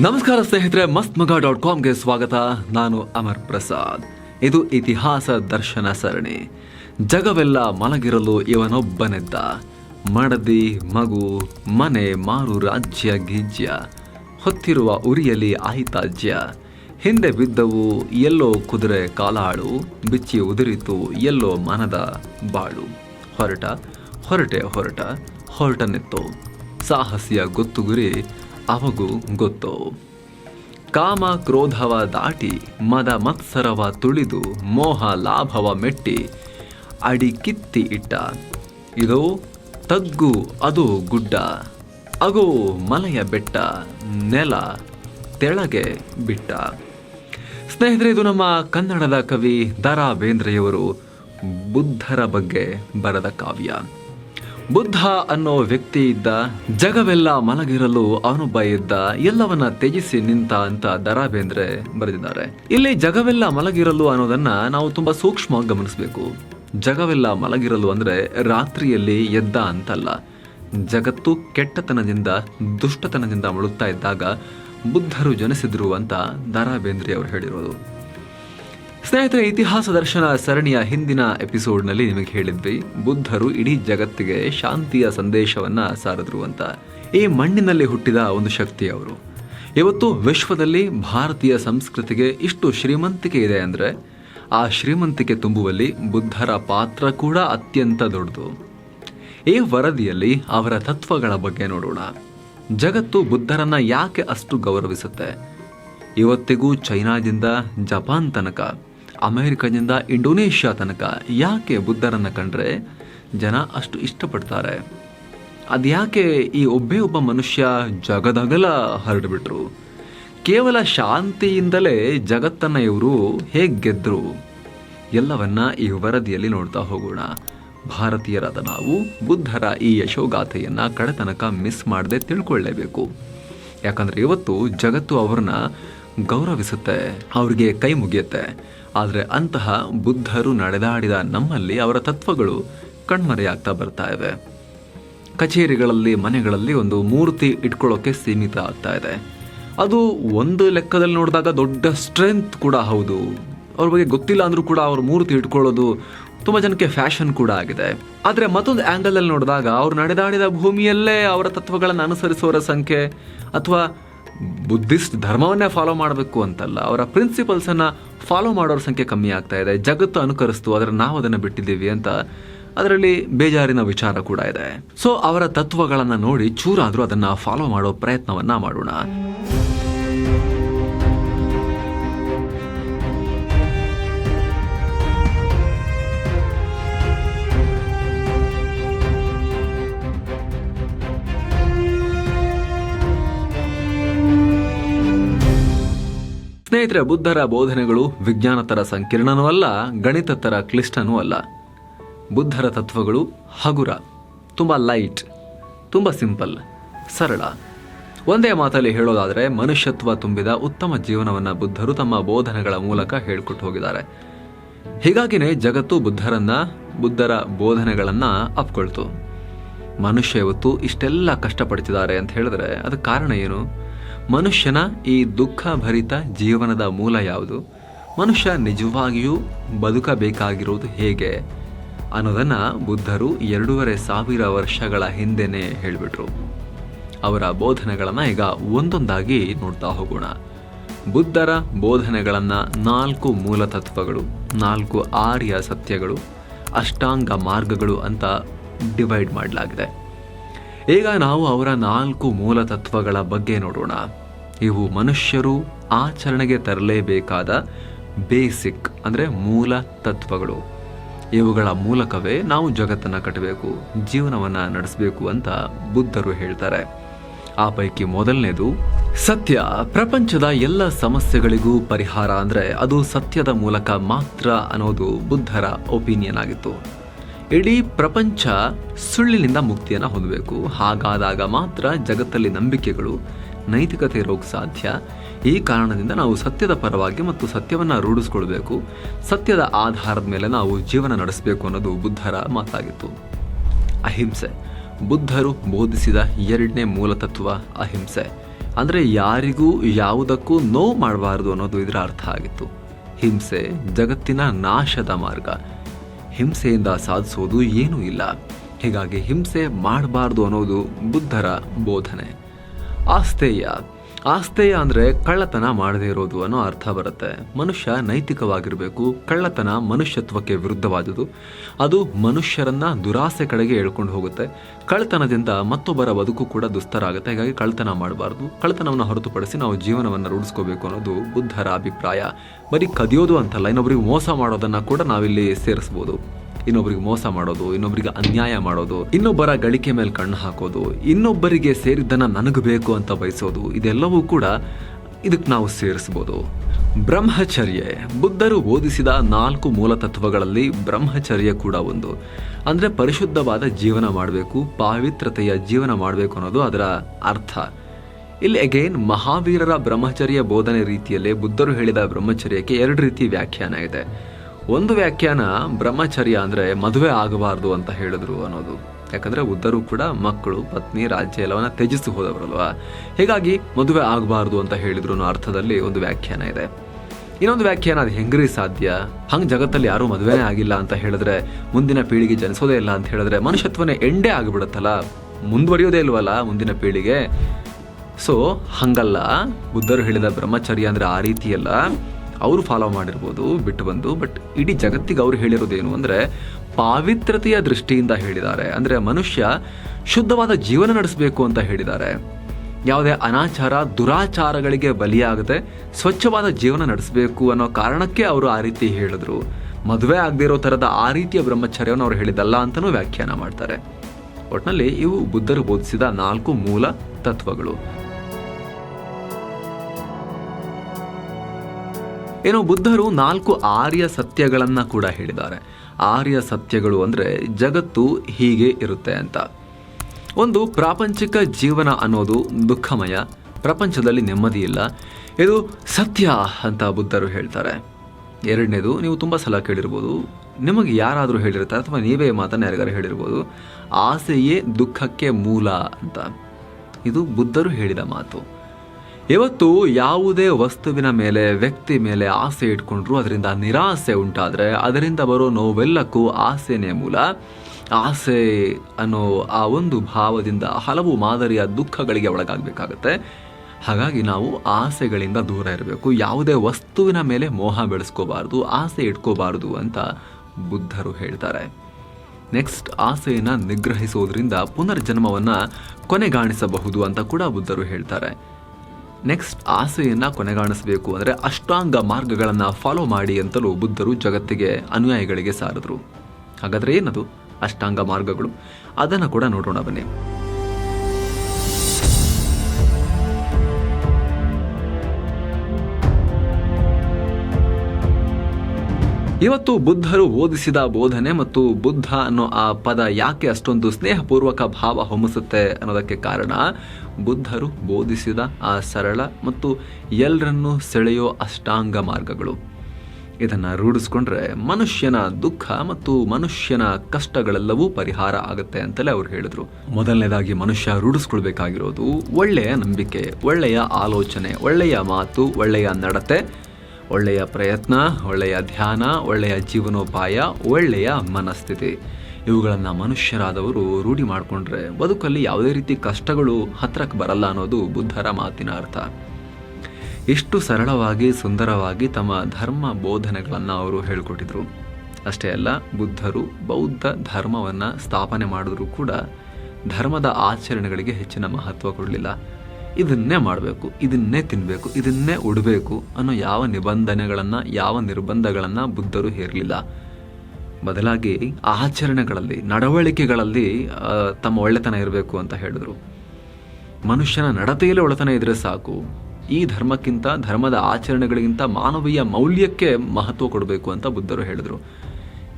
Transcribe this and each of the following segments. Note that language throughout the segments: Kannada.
ನಮಸ್ಕಾರ ಸ್ನೇಹಿತರೆ ಮಸ್ತ್ ಮಗ ಡಾಟ್ ಕಾಮ್ಗೆ ಸ್ವಾಗತ. ನಾನು ಅಮರ್ ಪ್ರಸಾದ್. ಇದು ಇತಿಹಾಸ ದರ್ಶನ ಸರಣಿ. ಜಗವೆಲ್ಲ ಮಲಗಿರಲು ಇವನೊಬ್ಬನೆದ್ದ. ಮಡದಿ, ಮಗು, ಮನೆ, ಮಾರು, ರಾಜ್ಯ, ಗೀಜ್ಯ. ಹೊತ್ತಿರುವ ಉರಿಯಲಿ ಆಹಿತಾಜ್ಯ. ಹಿಂದೆ ಬಿದ್ದವು, ಎಲ್ಲೋ ಕುದುರೆ ಕಾಲಾಳು. ಬಿಚ್ಚಿ ಉದುರಿತು, ಎಲ್ಲೋ ಮನದ ಬಾಳು. ಹೊರಟ, ಹೊರಟೆ ಹೊರಟ ಹೊರಟನಿತ್ತು ಸಾಹಸಿಯ ಗೊತ್ತು ಗುರಿ ಅವಗೂ ಗೊತ್ತು. ಕಾಮ ಕ್ರೋಧವ ದಾಟಿ ಮದ ಮತ್ಸರವ ತುಳಿದು ಮೋಹ ಲಾಭವ ಮೆಟ್ಟಿ ಅಡಿ ಕಿತ್ತಿ ಇಟ್ಟ. ಇದು ತಗ್ಗು ಅದು ಗುಡ್ಡ. ಅಗೋ ಮಲೆಯ ಬೆಟ್ಟ ನೆಲ ತೆಳಗೆ ಬಿಟ್ಟ. ಸ್ನೇಹಿತರೆ, ಇದು ನಮ್ಮ ಕನ್ನಡದ ಕವಿ ದ ಬೇಂದ್ರೆಯವರು ಬುದ್ಧರ ಬಗ್ಗೆ ಬರೆದ ಕಾವ್ಯ. ಬುದ್ಧ ಅನ್ನೋ ವ್ಯಕ್ತಿ ಇದ್ದ, ಜಗವೆಲ್ಲ ಮಲಗಿರಲು ಅವನೊಬ್ಬ ಇದ್ದ, ಎಲ್ಲವನ್ನ ತ್ಯಜಿಸಿ ನಿಂತ ಅಂತ ದರಾ ಬೇಂದ್ರೆ ಬರೆದಿದ್ದಾರೆ. ಇಲ್ಲಿ ಜಗವೆಲ್ಲ ಮಲಗಿರಲು ಅನ್ನೋದನ್ನ ನಾವು ತುಂಬಾ ಸೂಕ್ಷ್ಮವಾಗಿ ಗಮನಿಸಬೇಕು. ಜಗವೆಲ್ಲ ಮಲಗಿರಲು ಅಂದ್ರೆ ರಾತ್ರಿಯಲ್ಲಿ ಎದ್ದ ಅಂತಲ್ಲ. ಜಗತ್ತು ಕೆಟ್ಟತನದಿಂದ, ದುಷ್ಟತನದಿಂದ ಮುಳುಗ್ತಾ ಇದ್ದಾಗ ಬುದ್ಧರು ಜನಿಸಿದ್ರು ಅಂತ ದರಾ ಬೇಂದ್ರೆ ಅವರು ಹೇಳಿರೋದು. ಸ್ನೇಹಿತರೆ, ಇತಿಹಾಸ ದರ್ಶನ ಸರಣಿಯ ಹಿಂದಿನ ಎಪಿಸೋಡ್ನಲ್ಲಿ ನಿಮಗೆ ಹೇಳಿದ್ವಿ, ಬುದ್ಧರು ಇಡೀ ಜಗತ್ತಿಗೆ ಶಾಂತಿಯ ಸಂದೇಶವನ್ನ ಸಾರಿದ್ರು ಅಂತ. ಈ ಮಣ್ಣಿನಲ್ಲಿ ಹುಟ್ಟಿದ ಒಂದು ಶಕ್ತಿ ಅವರು. ಇವತ್ತು ವಿಶ್ವದಲ್ಲಿ ಭಾರತೀಯ ಸಂಸ್ಕೃತಿಗೆ ಇಷ್ಟು ಶ್ರೀಮಂತಿಕೆ ಇದೆ ಅಂದರೆ, ಆ ಶ್ರೀಮಂತಿಕೆ ತುಂಬುವಲ್ಲಿ ಬುದ್ಧರ ಪಾತ್ರ ಕೂಡ ಅತ್ಯಂತ ದೊಡ್ಡದು. ಈ ವರದಿಯಲ್ಲಿ ಅವರ ತತ್ವಗಳ ಬಗ್ಗೆ ನೋಡೋಣ. ಜಗತ್ತು ಬುದ್ಧರನ್ನ ಯಾಕೆ ಅಷ್ಟು ಗೌರವಿಸುತ್ತೆ? ಇವತ್ತಿಗೂ ಚೈನಾದಿಂದ ಜಪಾನ್ ತನಕ. ಅಮೆರಿಕದಿಂದ ಇಂಡೋನೇಷ್ಯಾ ತನಕ ಯಾಕೆ ಬುದ್ಧರನ್ನು ಕಂಡ್ರೆ ಜನ ಅಷ್ಟು ಇಷ್ಟಪಡ್ತಾರೆ? ಅದ್ಯಾಕೆ ಈ ಒಬ್ಬೇ ಒಬ್ಬ ಮನುಷ್ಯ ಜಗದಗಲ ಹರಡಿಬಿಟ್ರು? ಕೇವಲ ಶಾಂತಿಯಿಂದಲೇ ಜಗತ್ತನ್ನು ಇವರು ಹೇಗೆ ಗೆದ್ದರು ಎಲ್ಲವನ್ನ ಈ ವರದಿಯಲ್ಲಿ ನೋಡ್ತಾ ಹೋಗೋಣ. ಭಾರತೀಯರಾದ ನಾವು ಬುದ್ಧರ ಈ ಯಶೋಗಾಥೆಯನ್ನು ಕಡೆತನಕ ಮಿಸ್ ಮಾಡದೆ ತಿಳ್ಕೊಳ್ಳೇಬೇಕು ಯಾಕಂದರೆ ಇವತ್ತು ಜಗತ್ತು ಅವ್ರನ್ನ ಗೌರವಿಸುತ್ತೆ, ಅವ್ರಿಗೆ ಕೈ ಮುಗಿಯುತ್ತೆ. ಆದರೆ ಅಂತಹ ಬುದ್ಧರು ನಡೆದಾಡಿದ ನಮ್ಮಲ್ಲಿ ಅವರ ತತ್ವಗಳು ಕಣ್ಮರೆಯಾಗ್ತಾ ಬರ್ತಾ ಇವೆ. ಕಚೇರಿಗಳಲ್ಲಿ, ಮನೆಗಳಲ್ಲಿ ಒಂದು ಮೂರ್ತಿ ಇಟ್ಕೊಳ್ಳೋಕೆ ಸೀಮಿತ ಆಗ್ತಾ ಇದೆ. ಅದು ಒಂದು ಲೆಕ್ಕದಲ್ಲಿ ನೋಡಿದಾಗ ದೊಡ್ಡ ಸ್ಟ್ರೆಂತ್ ಕೂಡ ಹೌದು. ಅವ್ರ ಬಗ್ಗೆ ಗೊತ್ತಿಲ್ಲ ಅಂದರೂ ಕೂಡ ಅವ್ರ ಮೂರ್ತಿ ಇಟ್ಕೊಳ್ಳೋದು ತುಂಬ ಜನಕ್ಕೆ ಫ್ಯಾಷನ್ ಕೂಡ ಆಗಿದೆ. ಆದರೆ ಮತ್ತೊಂದು ಆ್ಯಂಗಲಲ್ಲಿ ನೋಡಿದಾಗ ಅವ್ರು ನಡೆದಾಡಿದ ಭೂಮಿಯಲ್ಲೇ ಅವರ ತತ್ವಗಳನ್ನು ಅನುಸರಿಸುವವರ ಸಂಖ್ಯೆ ಅಥವಾ ಬುದ್ಧಿಸ್ಟ್ ಧರ್ಮವನ್ನೇ ಫಾಲೋ ಮಾಡಬೇಕು ಅಂತಲ್ಲ, ಅವರ ಪ್ರಿನ್ಸಿಪಲ್ಸನ್ನು ಫಾಲೋ ಮಾಡೋರ ಸಂಖ್ಯೆ ಕಮ್ಮಿ ಆಗ್ತಾ ಇದೆ. ಜಗತ್ತು ಅನುಕರಿಸ್ತು, ಆದರೆ ನಾವು ಅದನ್ನು ಬಿಟ್ಟಿದ್ದೀವಿ ಅಂತ ಅದರಲ್ಲಿ ಬೇಜಾರಿನ ವಿಚಾರ ಕೂಡ ಇದೆ. ಸೊ ಅವರ ತತ್ವಗಳನ್ನು ನೋಡಿ ಚೂರಾದರೂ ಅದನ್ನು ಫಾಲೋ ಮಾಡೋ ಪ್ರಯತ್ನವನ್ನ ಮಾಡೋಣ. ಸ್ನೇಹಿತರೆ, ಬುದ್ಧರ ಬೋಧನೆಗಳು ವಿಜ್ಞಾನ ತರ ಸಂಕೀರ್ಣನೂ ಅಲ್ಲ ಗಣಿತ ತರ ಕ್ಲಿಷ್ಟನೂ ಅಲ್ಲ. ಬುದ್ಧರ ತತ್ವಗಳು ಹಗುರ, ತುಂಬ ಲೈಟ್, ತುಂಬ ಸಿಂಪಲ್, ಸರಳ. ಒಂದೇ ಮಾತಲ್ಲಿ ಹೇಳೋದಾದರೆ, ಮನುಷ್ಯತ್ವ ತುಂಬಿದ ಉತ್ತಮ ಜೀವನವನ್ನು ಬುದ್ಧರು ತಮ್ಮ ಬೋಧನೆಗಳ ಮೂಲಕ ಹೇಳ್ಕೊಟ್ಟು ಹೋಗಿದ್ದಾರೆ. ಹೀಗಾಗಿನೇ ಜಗತ್ತು ಬುದ್ಧರನ್ನ, ಬುದ್ಧರ ಬೋಧನೆಗಳನ್ನು ಅಪ್ಕೊಳ್ತು. ಮನುಷ್ಯ ಇವತ್ತು ಇಷ್ಟೆಲ್ಲ ಕಷ್ಟಪಡ್ತಿದ್ದಾರೆ ಅಂತ ಹೇಳಿದ್ರೆ, ಅದಕ್ಕೆ ಕಾರಣ ಏನು? ಮನುಷ್ಯನ ಈ ದುಃಖ ಭರಿತ ಜೀವನದ ಮೂಲ ಯಾವುದು? ಮನುಷ್ಯ ನಿಜವಾಗಿಯೂ ಬದುಕಬೇಕಾಗಿರುವುದು ಹೇಗೆ? ಅನ್ನೋದನ್ನು ಬುದ್ಧರು ಎರಡೂವರೆ ಸಾವಿರ ವರ್ಷಗಳ ಹಿಂದೆನೆ ಹೇಳಿಬಿಟ್ರು. ಅವರ ಬೋಧನೆಗಳನ್ನು ಈಗ ಒಂದೊಂದಾಗಿ ನೋಡ್ತಾ ಹೋಗೋಣ. ಬುದ್ಧರ ಬೋಧನೆಗಳನ್ನು ನಾಲ್ಕು ಮೂಲ ತತ್ವಗಳು, ನಾಲ್ಕು ಆರ್ಯ ಸತ್ಯಗಳು, ಅಷ್ಟಾಂಗ ಮಾರ್ಗಗಳು ಅಂತ ಡಿವೈಡ್ ಮಾಡಲಾಗಿದೆ. ಈಗ ನಾವು ಅವರ ನಾಲ್ಕು ಮೂಲ ತತ್ವಗಳ ಬಗ್ಗೆ ನೋಡೋಣ. ಇವು ಮನುಷ್ಯರು ಆಚರಣೆಗೆ ತರಲೇಬೇಕಾದ ಬೇಸಿಕ್ ಅಂದರೆ ಮೂಲ ತತ್ವಗಳು. ಇವುಗಳ ಮೂಲಕವೇ ನಾವು ಜಗತ್ತನ್ನು ಕಟ್ಟಬೇಕು, ಜೀವನವನ್ನು ನಡೆಸಬೇಕು ಅಂತ ಬುದ್ಧರು ಹೇಳ್ತಾರೆ. ಆ ಪೈಕಿ ಮೊದಲನೇದು, ಸತ್ಯ ಪ್ರಪಂಚದ ಎಲ್ಲ ಸಮಸ್ಯೆಗಳಿಗೂ ಪರಿಹಾರ ಅಂದರೆ ಅದು ಸತ್ಯದ ಮೂಲಕ ಮಾತ್ರ ಅನ್ನೋದು ಬುದ್ಧರ ಒಪಿನಿಯನ್ ಆಗಿತ್ತು. ಇಡೀ ಪ್ರಪಂಚ ಸುಳ್ಳಿನಿಂದ ಮುಕ್ತಿಯನ್ನು ಹೊಂದಬೇಕು. ಹಾಗಾದಾಗ ಮಾತ್ರ ಜಗತ್ತಲ್ಲಿ ನಂಬಿಕೆಗಳು, ನೈತಿಕತೆ ಇರೋಕೆ ಸಾಧ್ಯ. ಈ ಕಾರಣದಿಂದ ನಾವು ಸತ್ಯದ ಪರವಾಗಿ ಮತ್ತು ಸತ್ಯವನ್ನು ರೂಢಿಸ್ಕೊಳ್ಬೇಕು. ಸತ್ಯದ ಆಧಾರದ ಮೇಲೆ ನಾವು ಜೀವನ ನಡೆಸಬೇಕು ಅನ್ನೋದು ಬುದ್ಧರ ಮಾತಾಗಿತ್ತು. ಅಹಿಂಸೆ. ಬುದ್ಧರು ಬೋಧಿಸಿದ ಎರಡನೇ ಮೂಲತತ್ವ ಅಹಿಂಸೆ. ಅಂದರೆ ಯಾರಿಗೂ ಯಾವುದಕ್ಕೂ ನೋವು ಮಾಡಬಾರ್ದು ಅನ್ನೋದು ಇದರ ಅರ್ಥ ಆಗಿತ್ತು. ಹಿಂಸೆ ಜಗತ್ತಿನ ನಾಶದ ಮಾರ್ಗ. ಹಿಂಸೆಯಿಂದ ಸಾಧಿಸೋದು ಏನೂ ಇಲ್ಲ. ಹೀಗಾಗಿ ಹಿಂಸೆ ಮಾಡಬಾರ್ದು ಅನ್ನೋದು ಬುದ್ಧರ ಬೋಧನೆ. ಆಸ್ತೇಯ ಆಸ್ತೇಯ ಅಂದರೆ ಕಳ್ಳತನ ಮಾಡದೇ ಇರೋದು ಅನ್ನೋ ಅರ್ಥ ಬರುತ್ತೆ. ಮನುಷ್ಯ ನೈತಿಕವಾಗಿರಬೇಕು, ಕಳ್ಳತನ ಮನುಷ್ಯತ್ವಕ್ಕೆ ವಿರುದ್ಧವಾದುದು ಅದು ಮನುಷ್ಯರನ್ನ ದುರಾಸೆ ಕಡೆಗೆ ಎಳ್ಕೊಂಡು ಹೋಗುತ್ತೆ. ಕಳ್ಳತನದಿಂದ ಮತ್ತೊಬ್ಬರ ಬದುಕು ಕೂಡ ದುಸ್ತರ ಆಗುತ್ತೆ ಹೀಗಾಗಿ ಕಳ್ಳತನ ಮಾಡಬಾರ್ದು. ಕಳ್ಳತನವನ್ನು ಹೊರತುಪಡಿಸಿ ನಾವು ಜೀವನವನ್ನು ರೂಢಿಸ್ಕೋಬೇಕು ಅನ್ನೋದು ಬುದ್ಧರ ಅಭಿಪ್ರಾಯ. ಬರೀ ಕದಿಯೋದು ಅಂತಲ್ಲ ಇನ್ನೊಬ್ಬರಿಗೆ ಮೋಸ ಮಾಡೋದನ್ನ ಕೂಡ ನಾವಿಲ್ಲಿ ಸೇರಿಸ್ಬೋದು. ಇನ್ನೊಬ್ಬರಿಗೆ ಮೋಸ ಮಾಡೋದು ಇನ್ನೊಬ್ಬರಿಗೆ ಅನ್ಯಾಯ ಮಾಡೋದು, ಇನ್ನೊಬ್ಬರ ಗಳಿಕೆ ಮೇಲೆ ಕಣ್ಣು ಹಾಕೋದು, ಇನ್ನೊಬ್ಬರಿಗೆ ಸೇರಿದ್ದನ್ನು ನನಗೆ ಬೇಕು ಅಂತ ಬಯಸೋದು, ಇದೆಲ್ಲವೂ ಕೂಡ ಇದಕ್ಕೆ ನಾವು ಸೇರಿಸ್ಬೋದು. ಬ್ರಹ್ಮಚರ್ಯೆ. ಬುದ್ಧರು ಬೋಧಿಸಿದ ನಾಲ್ಕು ಮೂಲ ತತ್ವಗಳಲ್ಲಿ ಬ್ರಹ್ಮಚರ್ಯ ಕೂಡ ಒಂದು. ಅಂದ್ರೆ ಪರಿಶುದ್ಧವಾದ ಜೀವನ ಮಾಡಬೇಕು, ಪಾವಿತ್ರತೆಯ ಜೀವನ ಮಾಡಬೇಕು ಅನ್ನೋದು ಅದರ ಅರ್ಥ. ಇಲ್ಲಿ ಅಗೇನ್ ಮಹಾವೀರರ ಬ್ರಹ್ಮಚರ್ಯ ಬೋಧನೆ ರೀತಿಯಲ್ಲಿ ಬುದ್ಧರು ಹೇಳಿದ ಬ್ರಹ್ಮಚರ್ಯಕ್ಕೆ ಎರಡು ರೀತಿ ವ್ಯಾಖ್ಯಾನ ಇದೆ. ಒಂದು ವ್ಯಾಖ್ಯಾನ ಬ್ರಹ್ಮಚರ್ಯ ಅಂದರೆ ಮದುವೆ ಆಗಬಾರ್ದು ಅಂತ ಹೇಳಿದ್ರು ಅನ್ನೋದು. ಯಾಕಂದರೆ ಉದ್ದರು ಕೂಡ ಮಕ್ಕಳು, ಪತ್ನಿ, ರಾಜ್ಯ ಎಲ್ಲವನ್ನ ತ್ಯಜಿಸಿ ಹೋದವರಲ್ವಾ? ಹೀಗಾಗಿ ಮದುವೆ ಆಗಬಾರ್ದು ಅಂತ ಹೇಳಿದ್ರು ಅನ್ನೋ ಅರ್ಥದಲ್ಲಿ ಒಂದು ವ್ಯಾಖ್ಯಾನ ಇದೆ. ಇನ್ನೊಂದು ವ್ಯಾಖ್ಯಾನ, ಅದು ಹೆಂಗ್ರಿ ಸಾಧ್ಯ? ಹಂಗೆ ಜಗತ್ತಲ್ಲಿ ಯಾರೂ ಮದುವೆನೇ ಆಗಿಲ್ಲ ಅಂತ ಹೇಳಿದ್ರೆ, ಮುಂದಿನ ಪೀಳಿಗೆ ಜನಿಸೋದೇ ಇಲ್ಲ ಅಂತ ಹೇಳಿದ್ರೆ ಮನುಷ್ಯತ್ವನೇ ಎಂಡೇ ಆಗಿಬಿಡುತ್ತಲ್ಲ? ಮುಂದುವರಿಯೋದೇ ಇಲ್ವಲ್ಲ ಮುಂದಿನ ಪೀಳಿಗೆ? ಸೊ ಹಂಗಲ್ಲ. ಬುದ್ಧರು ಹೇಳಿದ ಬ್ರಹ್ಮಚರ್ಯ ಅಂದರೆ ಆ ರೀತಿಯಲ್ಲ. ಅವರು ಫಾಲೋ ಮಾಡಿರ್ಬೋದು, ಬಿಟ್ಟು ಬಂದು ಬಟ್ ಇಡೀ ಜಗತ್ತಿಗೆ ಅವರು ಹೇಳಿರೋದೇನು ಅಂದರೆ ಪಾವಿತ್ರತೆಯ ದೃಷ್ಟಿಯಿಂದ ಹೇಳಿದ್ದಾರೆ. ಅಂದರೆ ಮನುಷ್ಯ ಶುದ್ಧವಾದ ಜೀವನ ನಡೆಸಬೇಕು ಅಂತ ಹೇಳಿದ್ದಾರೆ. ಯಾವುದೇ ಅನಾಚಾರ, ದುರಾಚಾರಗಳಿಗೆ ಬಲಿಯಾಗದೆ ಸ್ವಚ್ಛವಾದ ಜೀವನ ನಡೆಸಬೇಕು ಅನ್ನೋ ಕಾರಣಕ್ಕೆ ಅವರು ಆ ರೀತಿ ಹೇಳಿದ್ರು. ಮದುವೆ ಆಗದಿರೋ ಥರದ ಆ ರೀತಿಯ ಬ್ರಹ್ಮಚರ್ಯವನ್ನು ಅವರು ಹೇಳಿದಲ್ಲ ಅಂತಲೂ ವ್ಯಾಖ್ಯಾನ ಮಾಡ್ತಾರೆ. ಒಟ್ನಲ್ಲಿ ಇವು ಬುದ್ಧರು ಬೋಧಿಸಿದ ನಾಲ್ಕು ಮೂಲ ತತ್ವಗಳು. ಏನು ಬುದ್ಧರು ನಾಲ್ಕು ಆರ್ಯ ಸತ್ಯಗಳನ್ನು ಕೂಡ ಹೇಳಿದ್ದಾರೆ. ಆರ್ಯ ಸತ್ಯಗಳು ಅಂದರೆ ಜಗತ್ತು ಹೀಗೆ ಇರುತ್ತೆ ಅಂತ. ಒಂದು ಪ್ರಾಪಂಚಿಕ ಜೀವನ ಅನ್ನೋದು ದುಃಖಮಯ, ಪ್ರಪಂಚದಲ್ಲಿ ನೆಮ್ಮದಿ ಇಲ್ಲ. ಇದು ಸತ್ಯ ಅಂತ ಬುದ್ಧರು ಹೇಳ್ತಾರೆ. ಎರಡನೇದು, ನೀವು ತುಂಬ ಸಲ ಕೇಳಿರ್ಬೋದು, ನಿಮಗೆ ಯಾರಾದರೂ ಹೇಳಿರ್ತಾರೆ ಅಥವಾ ನೀವೇ ಮಾತನ್ನು ಯಾರಿಗಾರು ಹೇಳಿರ್ಬೋದು, ಆಸೆಯೇ ದುಃಖಕ್ಕೆ ಮೂಲ ಅಂತ. ಇದು ಬುದ್ಧರು ಹೇಳಿದ ಮಾತು. ಇವತ್ತು ಯಾವುದೇ ವಸ್ತುವಿನ ಮೇಲೆ, ವ್ಯಕ್ತಿ ಮೇಲೆ ಆಸೆ ಇಟ್ಕೊಂಡ್ರು ಅದರಿಂದ ನಿರಾಸೆ ಉಂಟಾದರೆ ಅದರಿಂದ ಬರೋ ನೋವೆಲ್ಲಕ್ಕೂ ಆಸೆನೇ ಮೂಲ. ಆಸೆ ಅನ್ನೋ ಆ ಒಂದು ಭಾವದಿಂದ ಹಲವು ಮಾದರಿಯ ದುಃಖಗಳಿಗೆ ಒಳಗಾಗಬೇಕಾಗತ್ತೆ. ಹಾಗಾಗಿ ನಾವು ಆಸೆಗಳಿಂದ ದೂರ ಇರಬೇಕು. ಯಾವುದೇ ವಸ್ತುವಿನ ಮೇಲೆ ಮೋಹ ಬೆಳೆಸ್ಕೋಬಾರ್ದು, ಆಸೆ ಇಟ್ಕೋಬಾರ್ದು ಅಂತ ಬುದ್ಧರು ಹೇಳ್ತಾರೆ. ನೆಕ್ಸ್ಟ್, ಆಸೆಯನ್ನು ನಿಗ್ರಹಿಸೋದ್ರಿಂದ ಪುನರ್ಜನ್ಮವನ್ನು ಕೊನೆಗಾಣಿಸಬಹುದು ಅಂತ ಕೂಡ ಬುದ್ಧರು ಹೇಳ್ತಾರೆ. ನೆಕ್ಸ್ಟ್ ಆಸೆಯನ್ನ ಕೊನೆಗಾಣಿಸಬೇಕು ಅಂದರೆ ಅಷ್ಟಾಂಗ ಮಾರ್ಗಗಳನ್ನು ಫಾಲೋ ಮಾಡಿ ಅಂತಲೂ ಬುದ್ಧರು ಜಗತ್ತಿಗೆ ಅನುಯಾಯಿಗಳಿಗೆ ಸಾರಿದ್ರು. ಹಾಗಾದ್ರೆ ಏನದು? ಅಷ್ಟಾಂಗ ಮಾರ್ಗಗಳು. ಅದನ್ನು ಕೂಡ ನೋಡೋಣ ಬನ್ನಿ. ಇವತ್ತು ಬುದ್ಧರು ಓದಿಸಿದ ಬೋಧನೆ ಮತ್ತು ಬುದ್ಧ ಅನ್ನೋ ಆ ಪದ ಯಾಕೆ ಅಷ್ಟೊಂದು ಸ್ನೇಹಪೂರ್ವಕ ಭಾವ ಹೊಮ್ಮಿಸುತ್ತೆ ಅನ್ನೋದಕ್ಕೆ ಕಾರಣ ಬುದ್ಧರು ಬೋಧಿಸಿದ ಆ ಸರಳ ಮತ್ತು ಎಲ್ಲರನ್ನೂ ಸೆಳೆಯೋ ಅಷ್ಟಾಂಗ ಮಾರ್ಗಗಳು. ಇದನ್ನು ರೂಢಿಸ್ಕೊಂಡ್ರೆ ಮನುಷ್ಯನ ದುಃಖ ಮತ್ತು ಮನುಷ್ಯನ ಕಷ್ಟಗಳೆಲ್ಲವೂ ಪರಿಹಾರ ಆಗುತ್ತೆ ಅಂತಲೇ ಅವ್ರು ಹೇಳಿದ್ರು. ಮೊದಲನೇದಾಗಿ ಮನುಷ್ಯ ರೂಢಿಸ್ಕೊಳ್ಬೇಕಾಗಿರೋದು ಒಳ್ಳೆಯ ನಂಬಿಕೆ, ಒಳ್ಳೆಯ ಆಲೋಚನೆ, ಒಳ್ಳೆಯ ಮಾತು, ಒಳ್ಳೆಯ ನಡತೆ, ಒಳ್ಳೆಯ ಪ್ರಯತ್ನ, ಒಳ್ಳೆಯ ಧ್ಯಾನ, ಒಳ್ಳೆಯ ಜೀವನೋಪಾಯ, ಒಳ್ಳೆಯ ಮನಸ್ಥಿತಿ. ಇವುಗಳನ್ನು ಮನುಷ್ಯರಾದವರು ರೂಢಿ ಮಾಡಿಕೊಂಡ್ರೆ ಬದುಕಲ್ಲಿ ಯಾವುದೇ ರೀತಿ ಕಷ್ಟಗಳು ಹತ್ರಕ್ಕೆ ಬರಲ್ಲ ಅನ್ನೋದು ಬುದ್ಧರ ಮಾತಿನ ಅರ್ಥ. ಎಷ್ಟು ಸರಳವಾಗಿ, ಸುಂದರವಾಗಿ ತಮ್ಮ ಧರ್ಮ ಬೋಧನೆಗಳನ್ನು ಅವರು ಹೇಳಿಕೊಟ್ಟಿದ್ರು. ಅಷ್ಟೇ ಅಲ್ಲ, ಬುದ್ಧರು ಬೌದ್ಧ ಧರ್ಮವನ್ನು ಸ್ಥಾಪನೆ ಮಾಡಿದ್ರು ಕೂಡ ಧರ್ಮದ ಆಚರಣೆಗಳಿಗೆ ಹೆಚ್ಚಿನ ಮಹತ್ವ ಕೊಡಲಿಲ್ಲ. ಇದನ್ನೇ ಮಾಡಬೇಕು, ಇದನ್ನೇ ತಿನ್ನಬೇಕು ಇದನ್ನೇ ಉಡಬೇಕು ಅನ್ನೋ ಯಾವ ನಿಬಂಧನೆಗಳನ್ನು, ಯಾವ ನಿರ್ಬಂಧಗಳನ್ನು ಬುದ್ಧರು ಹೇರಲಿಲ್ಲ. ಬದಲಾಗಿ ಆಚರಣೆಗಳಲ್ಲಿ, ನಡವಳಿಕೆಗಳಲ್ಲಿ ತಮ್ಮ ಒಳ್ಳೆತನ ಇರಬೇಕು ಅಂತ ಹೇಳಿದ್ರು. ಮನುಷ್ಯನ ನಡತೆಯಲ್ಲಿ ಒಳ್ಳೆತನ ಇದ್ರೆ ಸಾಕು. ಈ ಧರ್ಮಕ್ಕಿಂತ, ಧರ್ಮದ ಆಚರಣೆಗಳಿಗಿಂತ ಮಾನವೀಯ ಮೌಲ್ಯಕ್ಕೆ ಮಹತ್ವ ಕೊಡಬೇಕು ಅಂತ ಬುದ್ಧರು ಹೇಳಿದರು.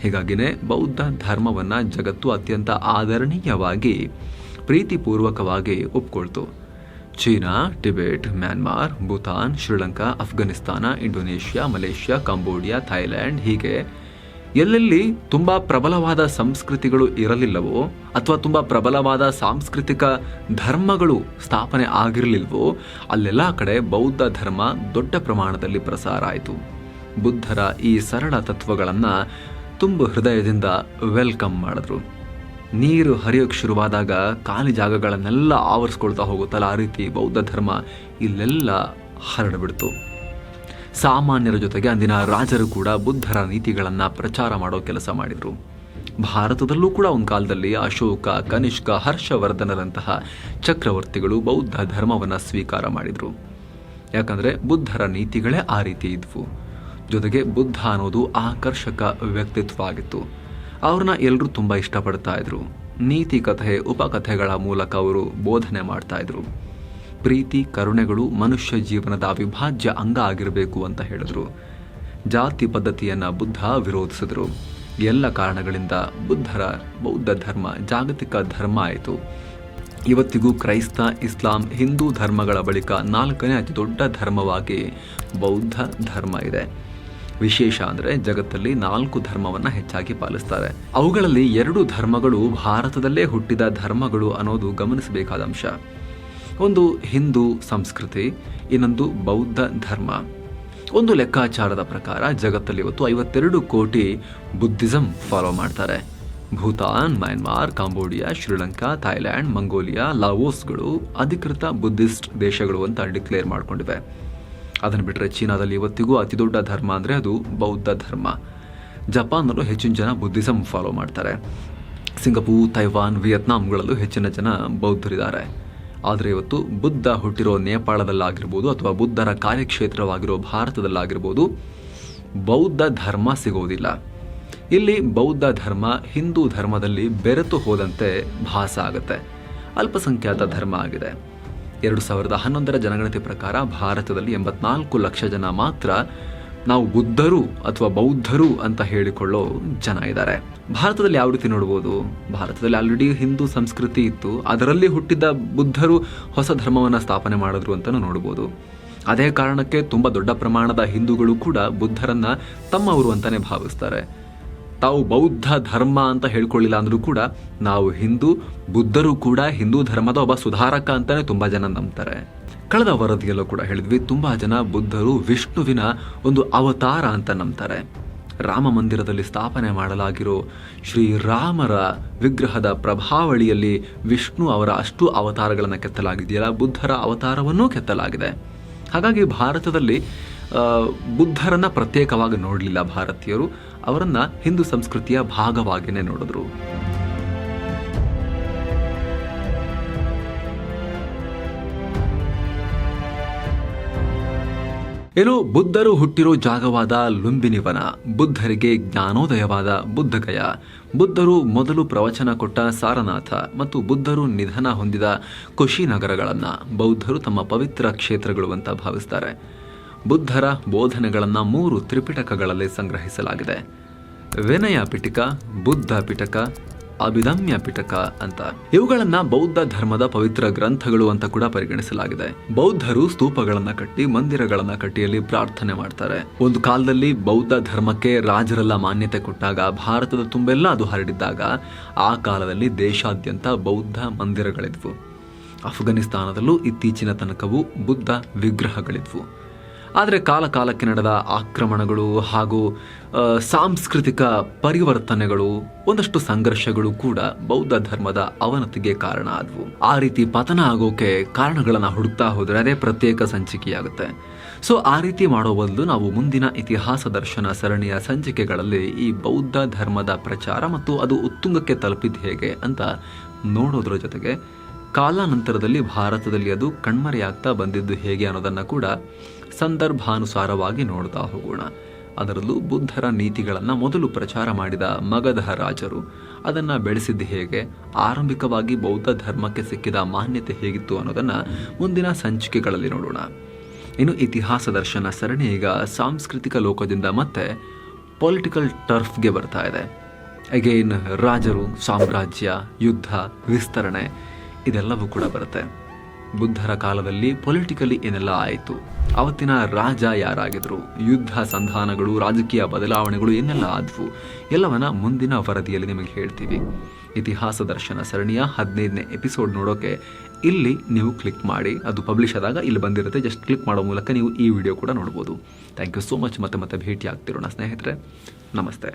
ಹೀಗಾಗಿನೇ ಬೌದ್ಧ ಧರ್ಮವನ್ನ ಜಗತ್ತು ಅತ್ಯಂತ ಆದರಣೀಯವಾಗಿ, ಪ್ರೀತಿಪೂರ್ವಕವಾಗಿ ಒಪ್ಕೊಳ್ತು. China, Tibet, Myanmar, Bhutan, Sri Lanka Afghanistan Indonesia, Malaysia, Cambodia Thailand ಹೀಗೆ ಎಲ್ಲೆಲ್ಲಿ ತುಂಬಾ ಪ್ರಬಲವಾದ ಸಂಸ್ಕೃತಿಗಳು ಇರಲಿಲ್ಲವೋ ಅಥವಾ ತುಂಬಾ ಪ್ರಬಲವಾದ ಸಾಂಸ್ಕೃತಿಕ ಧರ್ಮಗಳು ಸ್ಥಾಪನೆ ಆಗಿರಲಿಲ್ವೋ, ಅಲ್ಲೆಲ್ಲ ಕಡೆ ಬೌದ್ಧ ಧರ್ಮ ದೊಡ್ಡ ಪ್ರಮಾಣದಲ್ಲಿ ಪ್ರಸಾರ ಆಯಿತು. ಬುದ್ಧರ ಈ ಸರಳ ತತ್ವಗಳನ್ನು ತುಂಬ ಹೃದಯದಿಂದ ವೆಲ್ಕಮ್ ಮಾಡಿದ್ರು. ನೀರು ಹರಿಯೋಕ್ಕೆ ಶುರುವಾದಾಗ ಖಾಲಿ ಜಾಗಗಳನ್ನೆಲ್ಲ ಆವರಿಸ್ಕೊಳ್ತಾ ಹೋಗುತ್ತಲ್ಲ ಆ ರೀತಿ ಬೌದ್ಧ ಧರ್ಮ, ಇಲ್ಲೆಲ್ಲ ಹರಡಿಬಿಡ್ತು. ಸಾಮಾನ್ಯರ ಜೊತೆಗೆ ಅಂದಿನ ರಾಜರು ಕೂಡ ಬುದ್ಧರ ನೀತಿಗಳನ್ನು ಪ್ರಚಾರ ಮಾಡೋ ಕೆಲಸ ಮಾಡಿದರು. ಭಾರತದಲ್ಲೂ ಕೂಡ ಒಂದು ಕಾಲದಲ್ಲಿ ಅಶೋಕ, ಕನಿಷ್ಕ, ಹರ್ಷವರ್ಧನರಂತಹ ಚಕ್ರವರ್ತಿಗಳು ಬೌದ್ಧ ಧರ್ಮವನ್ನು ಸ್ವೀಕಾರ ಮಾಡಿದರು. ಯಾಕಂದರೆ ಬುದ್ಧರ ನೀತಿಗಳೇ ಆ ರೀತಿ ಇದ್ವು. ಜೊತೆಗೆ ಬುದ್ಧ ಅನ್ನೋದು ಆಕರ್ಷಕ ವ್ಯಕ್ತಿತ್ವ ಆಗಿತ್ತು ಅವ್ರನ್ನ ಎಲ್ಲರೂ ತುಂಬ ಇಷ್ಟಪಡ್ತಾ ಇದ್ರು. ನೀತಿ ಕಥೆ, ಉಪಕಥೆಗಳ ಮೂಲಕ ಅವರು ಬೋಧನೆ ಮಾಡ್ತಾ ಇದ್ರು. ಪ್ರೀತಿ, ಕರುಣೆಗಳು ಮನುಷ್ಯ ಜೀವನದ ಅವಿಭಾಜ್ಯ ಅಂಗ ಆಗಿರಬೇಕು ಅಂತ ಹೇಳಿದರು. ಜಾತಿ ಪದ್ಧತಿಯನ್ನ ಬುದ್ಧ ವಿರೋಧಿಸಿದರು. ಎಲ್ಲ ಕಾರಣಗಳಿಂದ ಬುದ್ಧರ ಬೌದ್ಧ ಧರ್ಮ ಜಾಗತಿಕ ಧರ್ಮ ಆಯಿತು. ಇವತ್ತಿಗೂ ಕ್ರೈಸ್ತ, ಇಸ್ಲಾಂ, ಹಿಂದೂ ಧರ್ಮಗಳ ಬಳಿಕ ನಾಲ್ಕನೇ ಅತಿ ದೊಡ್ಡ ಧರ್ಮವಾಗಿ ಬೌದ್ಧ ಧರ್ಮ ಇದೆ. ವಿಶೇಷ ಅಂದರೆ ಜಗತ್ತಲ್ಲಿ ನಾಲ್ಕು ಧರ್ಮವನ್ನು ಹೆಚ್ಚಾಗಿ ಪಾಲಿಸ್ತಾರೆ. ಅವುಗಳಲ್ಲಿ ಎರಡು ಧರ್ಮಗಳು ಭಾರತದಲ್ಲೇ ಹುಟ್ಟಿದ ಧರ್ಮಗಳು ಅನ್ನೋದು ಗಮನಿಸಬೇಕಾದ ಅಂಶ. ಒಂದು ಹಿಂದೂ ಸಂಸ್ಕೃತಿ, ಇನ್ನೊಂದು ಬೌದ್ಧ ಧರ್ಮ. ಒಂದು ಲೆಕ್ಕಾಚಾರದ ಪ್ರಕಾರ ಜಗತ್ತಲ್ಲಿ ಇವತ್ತು ಐವತ್ತೆರಡು ಕೋಟಿ ಬುದ್ಧಿಸಂ ಫಾಲೋ ಮಾಡ್ತಾರೆ. Bhutan, Myanmar, Cambodia, Sri Lanka Thailand Mongolia, ಲಾವೋಸ್ಗಳು ಅಧಿಕೃತ ಬುದ್ಧಿಸ್ಟ್ ದೇಶಗಳು ಅಂತ ಡಿಕ್ಲೇರ್ ಮಾಡಿಕೊಂಡಿವೆ. ಅದನ್ನು ಬಿಟ್ಟರೆ ಚೀನಾದಲ್ಲಿ ಇವತ್ತಿಗೂ ಅತಿ ದೊಡ್ಡ ಧರ್ಮ ಅಂದರೆ ಅದು ಬೌದ್ಧ ಧರ್ಮ. ಜಪಾನ್ನಲ್ಲೂ ಹೆಚ್ಚಿನ ಜನ ಬುದ್ಧಿಸಂ ಫಾಲೋ ಮಾಡ್ತಾರೆ. ಸಿಂಗಪೂರ್, ತೈವಾನ್ ವಿಯತ್ನಾಂಗಳಲ್ಲೂ ಹೆಚ್ಚಿನ ಜನ ಬೌದ್ಧರಿದ್ದಾರೆ. ಆದರೆ ಇವತ್ತು ಬುದ್ಧ ಹುಟ್ಟಿರೋ ನೇಪಾಳದಲ್ಲಾಗಿರ್ಬೋದು ಅಥವಾ ಬುದ್ಧರ ಕಾರ್ಯಕ್ಷೇತ್ರವಾಗಿರೋ ಭಾರತದಲ್ಲಾಗಿರ್ಬೋದು ಬೌದ್ಧ ಧರ್ಮ ಸಿಗೋದಿಲ್ಲ. ಇಲ್ಲಿ ಬೌದ್ಧ ಧರ್ಮ ಹಿಂದೂ ಧರ್ಮದಲ್ಲಿ ಬೆರೆತು ಹೋದಂತೆ ಭಾಸ ಆಗುತ್ತೆ. ಅಲ್ಪಸಂಖ್ಯಾತ ಧರ್ಮ ಆಗಿದೆ. ಎರಡು ಸಾವಿರದ ಹನ್ನೊಂದರ ಜನಗಣತಿ ಪ್ರಕಾರ ಭಾರತದಲ್ಲಿ ಎಂಬತ್ನಾಲ್ಕು ಲಕ್ಷ ಜನ ಮಾತ್ರ ನಾವು ಬುದ್ಧರು ಅಥವಾ ಬೌದ್ಧರು ಅಂತ ಹೇಳಿಕೊಳ್ಳೋ ಜನ ಇದ್ದಾರೆ. ಭಾರತದಲ್ಲಿ ಯಾವ ರೀತಿ ನೋಡ್ಬೋದು? ಭಾರತದಲ್ಲಿ ಆಲ್ರೆಡಿ ಹಿಂದೂ ಸಂಸ್ಕೃತಿ ಇತ್ತು. ಅದರಲ್ಲಿ ಹುಟ್ಟಿದ ಬುದ್ಧರು ಹೊಸ ಧರ್ಮವನ್ನು ಸ್ಥಾಪನೆ ಮಾಡಿದ್ರು ಅಂತಲೂ ನೋಡ್ಬೋದು. ಅದೇ ಕಾರಣಕ್ಕೆ ತುಂಬ ದೊಡ್ಡ ಪ್ರಮಾಣದ ಹಿಂದೂಗಳು ಕೂಡ ಬುದ್ಧರನ್ನ ತಮ್ಮವರು ಅಂತಾನೆ ಭಾವಿಸ್ತಾರೆ. ತಾವು ಬೌದ್ಧ ಧರ್ಮ ಅಂತ ಹೇಳ್ಕೊಳ್ಳಿಲ್ಲ ಅಂದ್ರೂ ಕೂಡ ನಾವು ಹಿಂದೂ, ಬುದ್ಧರು ಕೂಡ ಹಿಂದೂ ಧರ್ಮದ ಒಬ್ಬ ಸುಧಾರಕ ಅಂತಲೇ ತುಂಬ ಜನ ನಂಬ್ತಾರೆ. ಕಳೆದ ವರದಿಯಲ್ಲೂ ಕೂಡ ಹೇಳಿದ್ವಿ, ತುಂಬಾ ಜನ ಬುದ್ಧರು ವಿಷ್ಣುವಿನ ಒಂದು ಅವತಾರ ಅಂತ ನಂಬ್ತಾರೆ. ರಾಮ ಮಂದಿರದಲ್ಲಿ ಸ್ಥಾಪನೆ ಮಾಡಲಾಗಿರೋ ಶ್ರೀರಾಮರ ವಿಗ್ರಹದ ಪ್ರಭಾವಳಿಯಲ್ಲಿ ವಿಷ್ಣು ಅವರ ಅಷ್ಟು ಅವತಾರಗಳನ್ನು ಕೆತ್ತಲಾಗಿದೆಯಲ್ಲ, ಬುದ್ಧರ ಅವತಾರವನ್ನೂ ಕೆತ್ತಲಾಗಿದೆ. ಹಾಗಾಗಿ ಭಾರತದಲ್ಲಿ ಬುದ್ಧರನ್ನು ಪ್ರತ್ಯೇಕವಾಗಿ ನೋಡಲಿಲ್ಲ ಭಾರತೀಯರು, ಅವರನ್ನು ಹಿಂದೂ ಸಂಸ್ಕೃತಿಯ ಭಾಗವಾಗಿಯೇ ನೋಡಿದ್ರು. ಏನು ಬುದ್ಧರು ಹುಟ್ಟಿರೋ ಜಾಗವಾದ ಲುಂಬಿನಿವನ, ಬುದ್ಧರಿಗೆ ಜ್ಞಾನೋದಯವಾದ ಬುದ್ಧಗಯ. ಬುದ್ಧರು ಮೊದಲು ಪ್ರವಚನ ಕೊಟ್ಟ ಸಾರನಾಥ ಮತ್ತು ಬುದ್ಧರು ನಿಧನ ಹೊಂದಿದ ಕುಶಿನಗರಗಳನ್ನು ಬೌದ್ಧರು ತಮ್ಮ ಪವಿತ್ರ ಕ್ಷೇತ್ರಗಳು ಅಂತ ಭಾವಿಸ್ತಾರೆ. ಬುದ್ಧರ ಬೋಧನೆಗಳನ್ನು ಮೂರು ತ್ರಿಪಿಟಕಗಳಲ್ಲಿ ಸಂಗ್ರಹಿಸಲಾಗಿದೆ. ವಿನಯ ಪಿಟಕ, ಬುದ್ಧ ಪಿಟಕ ಅಭಿದಮ್ಯ ಪಿಟಕ ಅಂತ. ಇವುಗಳನ್ನ ಬೌದ್ಧ ಧರ್ಮದ ಪವಿತ್ರ ಗ್ರಂಥಗಳು ಅಂತ ಕೂಡ ಪರಿಗಣಿಸಲಾಗಿದೆ. ಬೌದ್ಧರು ಸ್ತೂಪಗಳನ್ನ ಕಟ್ಟಿ ಮಂದಿರಗಳನ್ನ ಕಟ್ಟಿಯಲ್ಲಿ ಪ್ರಾರ್ಥನೆ ಮಾಡ್ತಾರೆ. ಒಂದು ಕಾಲದಲ್ಲಿ ಬೌದ್ಧ ಧರ್ಮಕ್ಕೆ ರಾಜರೆಲ್ಲ ಮಾನ್ಯತೆ ಕೊಟ್ಟಾಗ, ಭಾರತದ ತುಂಬೆಲ್ಲ ಅದು ಹರಡಿದ್ದಾಗ, ಆ ಕಾಲದಲ್ಲಿ ದೇಶಾದ್ಯಂತ ಬೌದ್ಧ ಮಂದಿರಗಳಿದ್ವು. ಅಫ್ಘಾನಿಸ್ತಾನದಲ್ಲೂ ಇತ್ತೀಚಿನ ತನಕವೂ ಬುದ್ಧ ವಿಗ್ರಹಗಳಿದ್ವು. ಆದರೆ ಕಾಲ ಕಾಲಕ್ಕೆ ನಡೆದ ಆಕ್ರಮಣಗಳು ಹಾಗೂ ಸಾಂಸ್ಕೃತಿಕ ಪರಿವರ್ತನೆಗಳು, ಒಂದಷ್ಟು ಸಂಘರ್ಷಗಳು ಕೂಡ ಬೌದ್ಧ ಧರ್ಮದ ಅವನತಿಗೆ ಕಾರಣ ಆದವು. ಆ ರೀತಿ ಪತನ ಆಗೋಕೆ ಕಾರಣಗಳನ್ನು ಹುಡುಕ್ತಾ ಹೋದರೆ ಅದೇ ಪ್ರತ್ಯೇಕ ಸಂಚಿಕೆಯಾಗುತ್ತೆ. ಸೊ, ಆ ರೀತಿ ಮಾಡೋ ಬದಲು ನಾವು ಮುಂದಿನ ಇತಿಹಾಸ ದರ್ಶನ ಸರಣಿಯ ಸಂಚಿಕೆಗಳಲ್ಲಿ ಈ ಬೌದ್ಧ ಧರ್ಮದ ಪ್ರಚಾರ ಮತ್ತು ಅದು ಉತ್ತುಂಗಕ್ಕೆ ತಲುಪಿದ್ದು ಹೇಗೆ ಅಂತ ನೋಡೋದ್ರ ಜೊತೆಗೆ, ಕಾಲಾನಂತರದಲ್ಲಿ ಭಾರತದಲ್ಲಿ ಅದು ಕಣ್ಮರೆಯಾಗ್ತಾ ಬಂದಿದ್ದು ಹೇಗೆ ಅನ್ನೋದನ್ನು ಕೂಡ ಸಂದರ್ಭಾನುಸಾರವಾಗಿ ನೋಡ್ತಾ ಹೋಗೋಣ. ಅದರಲ್ಲೂ ಬುದ್ಧರ ನೀತಿಗಳನ್ನು ಮೊದಲು ಪ್ರಚಾರ ಮಾಡಿದ ಮಗಧ ರಾಜರು, ಅದನ್ನು ಬೆಳೆಸಿದ್ದು ಹೇಗೆ, ಆರಂಭಿಕವಾಗಿ ಬೌದ್ಧ ಧರ್ಮಕ್ಕೆ ಸಿಕ್ಕಿದ ಮಾನ್ಯತೆ ಹೇಗಿತ್ತು ಅನ್ನೋದನ್ನು ಮುಂದಿನ ಸಂಚಿಕೆಗಳಲ್ಲಿ ನೋಡೋಣ. ಇನ್ನು ಇತಿಹಾಸ ದರ್ಶನ ಸರಣಿ ಈಗ ಸಾಂಸ್ಕೃತಿಕ ಲೋಕದಿಂದ ಮತ್ತೆ ಪೊಲಿಟಿಕಲ್ ಟರ್ಫ್ಗೆ ಬರ್ತಾ ಇದೆ. ಅಗೇನ್ ರಾಜರು, ಸಾಮ್ರಾಜ್ಯ, ಯುದ್ಧ, ವಿಸ್ತರಣೆ, ಇದೆಲ್ಲವೂ ಕೂಡ ಬರುತ್ತೆ. ಬುದ್ಧರ ಕಾಲದಲ್ಲಿ ಪೊಲಿಟಿಕಲಿ ಏನೆಲ್ಲ ಆಯಿತು? ಅವತ್ತಿನ ರಾಜ ಯಾರಾಗಿದ್ರು? ಯುದ್ಧ ಸಂಧಾನಗಳು, ರಾಜಕೀಯ ಬದಲಾವಣೆಗಳು ಏನೆಲ್ಲ ಆದವು? ಎಲ್ಲವನ್ನ ಮುಂದಿನ ವರದಿಯಲ್ಲಿ ನಿಮಗೆ ಹೇಳ್ತೀವಿ. ಇತಿಹಾಸ ದರ್ಶನ ಸರಣಿಯ ಹದಿನೈದನೇ ಎಪಿಸೋಡ್ ನೋಡೋಕೆ ಇಲ್ಲಿ ನೀವು ಕ್ಲಿಕ್ ಮಾಡಿ. ಅದು ಪಬ್ಲಿಷ್ ಆದಾಗ ಇಲ್ಲಿ ಬಂದಿರುತ್ತೆ. ಜಸ್ಟ್ ಕ್ಲಿಕ್ ಮಾಡೋ ಮೂಲಕ ನೀವು ಈ ವಿಡಿಯೋ ಕೂಡ ನೋಡ್ಬೋದು. ಥ್ಯಾಂಕ್ ಯು ಸೋ ಮಚ್ ಮತ್ತೆ ಮತ್ತೆ ಭೇಟಿ ಆಗ್ತಿರೋಣ ಸ್ನೇಹಿತರೆ. ನಮಸ್ತೆ.